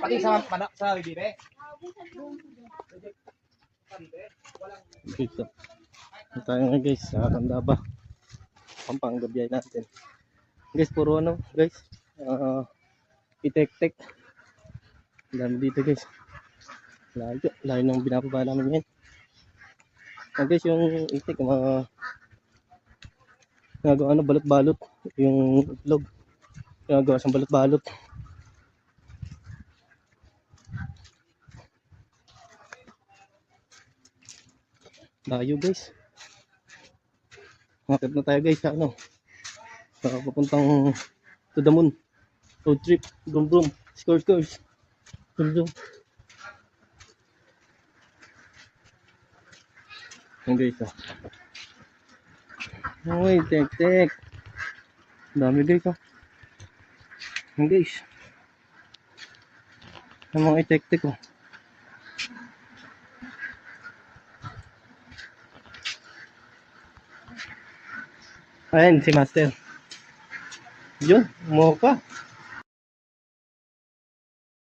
Pati sa manak sa bibire. Dito. Ito tayo nga guys, sa Kandaba. Pampanga biyay natin. Guys, puro ano, guys. Ah, itek-tek. Dami dito guys. Layo, layo nang binababa namin yan. Ah, guys, yung itek, mga nagawa ano, balot-balot. Yung itlog. Nagawa siyang balot-balot. Layo guys. Makit na tayo guys sa ano. Sa papuntang to the moon. Road trip. Brum brum. Scores scores. Brum brum. Yan guys oh. Uy, tek tek. Dami guys oh. Yan guys. Ang mga itek tek oh. Ayan, si Master. Yun, umuha pa.